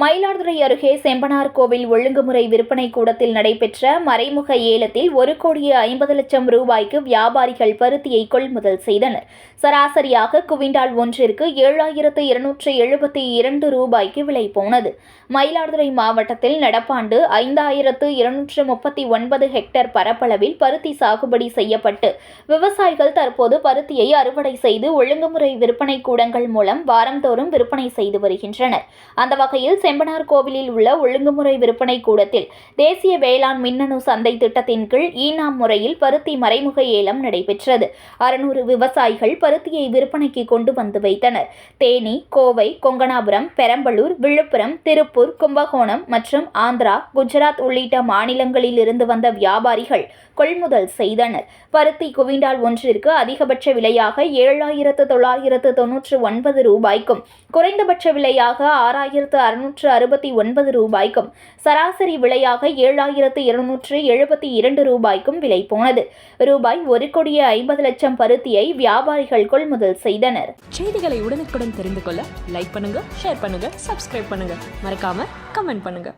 மயிலாடுதுறை அருகே செம்பனார் கோவில் ஒழுங்குமுறை விற்பனை கூடத்தில் நடைபெற்ற மறைமுக ஏலத்தில் ஒரு கோடியே ஐம்பது லட்சம் ரூபாய்க்கு வியாபாரிகள் பருத்தியை கொள்முதல் செய்தனர். சராசரியாக குவிண்டால் ஒன்றிற்கு ஏழாயிரத்து இருநூற்று எழுபத்தி இரண்டு ரூபாய்க்கு விலை போனது. மயிலாடுதுறை மாவட்டத்தில் நடப்பாண்டு ஐந்தாயிரத்து இருநூற்று முப்பத்தி ஒன்பது ஹெக்டேர் பரப்பளவில் பருத்தி சாகுபடி செய்யப்பட்டு விவசாயிகள் தற்போது பருத்தியை அறுவடை செய்து ஒழுங்குமுறை விற்பனை கூடங்கள் மூலம் வாரந்தோறும் விற்பனை செய்து வருகின்றனர். அந்த வகையில் செம்பனார் கோவிலில் உள்ள ஒழுங்குமுறை விற்பனை கூடத்தில் தேசிய வேளாண் மின்னணு சந்தை திட்டத்தின் கீழ் ஈனாம் முறையில் பருத்தி மறைமுக ஏலம் நடைபெற்றது. அறுநூறு விவசாயிகள் பருத்தியை விற்பனைக்கு கொண்டு வந்து வைத்தனர். தேனி கோவை கொங்கணாபுரம் பெரம்பலூர் விழுப்புரம் திருப்பூர் கும்பகோணம் மற்றும் ஆந்திரா குஜராத் உள்ளிட்ட மாநிலங்களில் இருந்து வந்த வியாபாரிகள் கொள்முதல் செய்தனர். பருத்தி குவிண்டால் ஒன்றிற்கு அதிகபட்ச விலையாக ஏழாயிரத்து தொள்ளாயிரத்து தொன்னூற்று ஒன்பது ரூபாய்க்கும் குறைந்தபட்ச விலையாக ஆறாயிரத்து அறுநூற்று அறுபத்தி ஒன்பது ரூபாய்க்கும் சராசரி விலையாக ஏழாயிரத்து இருநூற்று எழுபத்தி இரண்டு ரூபாய்க்கும் விலை போனது. ரூபாய் ஒரு கோடியே ஐம்பது லட்சம் பருத்தியை வியாபாரிகள் கொள்முதல் செய்தனர். செய்திகளை உடனுக்குடன் தெரிந்து கொள்ள லைக் பண்ணுங்க ஷேர் பண்ணுங்க சப்ஸ்கிரைப் பண்ணுங்க. மறக்காம கமெண்ட் பண்ணுங்க.